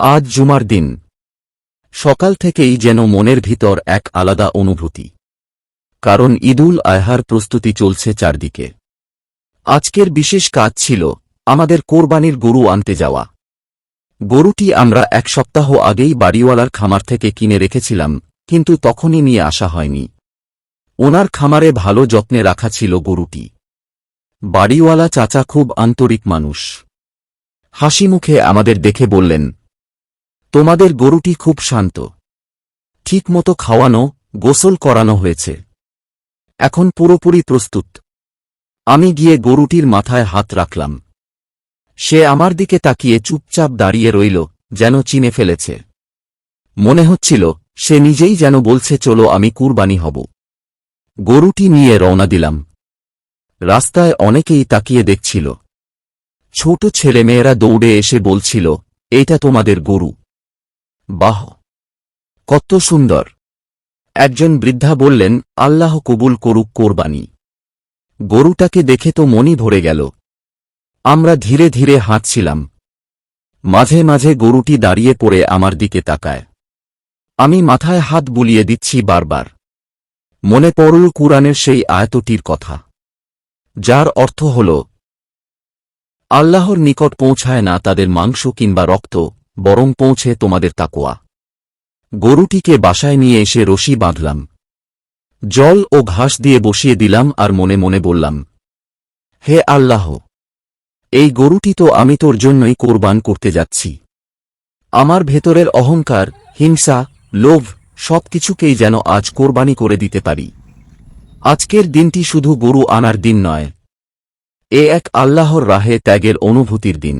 আজ জুমার দিন। সকাল থেকেই যেন মনের ভিতর এক আলাদা অনুভূতি। কারণ ঈদুল আয়হার প্রস্তুতি চলছে চারদিকে। আজকের বিশেষ কাজ ছিল আমাদের কোরবানির গরু আনতে যাওয়া। গরুটি আমরা এক সপ্তাহ আগেই বাড়িওয়ালার খামার থেকে কিনে রেখেছিলাম, কিন্তু তখনই নিয়ে আসা হয়নি। ওনার খামারে ভালো যত্নে রাখা ছিল গরুটি। বাড়িওয়ালা চাচা খুব আন্তরিক মানুষ। হাসি মুখে আমাদের দেখে বললেন তোমাদের গরুটি খুব শান্ত। ঠিকমতো খাওয়ানো, গোসল করানো হয়েছে। এখন পুরোপুরি প্রস্তুত। আমি গিয়ে গরুটির মাথায় হাত রাখলাম। সে আমার দিকে তাকিয়ে চুপচাপ দাঁড়িয়ে রইল, যেন চিনে ফেলেছে। মনে হচ্ছিল, সে নিজেই যেন বলছে, চলো আমি কুরবানি হব। গরুটি নিয়ে রওনা দিলাম। রাস্তায় অনেকেই তাকিয়ে দেখছিল। ছোট ছেলেমেয়েরা দৌড়ে এসে বলছিল এটা তোমাদের গরু। বাহ, কত সুন্দর। একজন বৃদ্ধা বললেন, আল্লাহ কবুল করুক কোরবানি। গরুটাকে দেখে তো মনই ভরে গেল। আমরা ধীরে ধীরে হাঁটছিলাম। মাঝে মাঝে গরুটি দাঁড়িয়ে পড়ে আমার দিকে তাকায়। আমি মাথায় হাত বুলিয়ে দিচ্ছি বারবার। মনে পড়ল কুরআনের সেই আয়তটির কথা। যার অর্থ হল, আল্লাহর নিকট পৌঁছায় না তাদের মাংস কিংবা রক্ত বরং পৌঁছে তোমাদের তাকোয়া গরুটিকে বাসায় নিয়ে এসে রশি বাঁধলাম। জল ও ঘাস দিয়ে বসিয়ে দিলাম আর মনে মনে বললাম, হে আল্লাহ, এই গরুটি তো আমি তোর জন্যই কোরবান করতে যাচ্ছি। আমার ভেতরের অহংকার, হিংসা, লোভ সবকিছুকেই যেন আজ কোরবানি করে দিতে পারি। আজকের দিনটি শুধু গরু আনার দিন নয়, এ এক আল্লাহর রাহে ত্যাগের অনুভূতির দিন।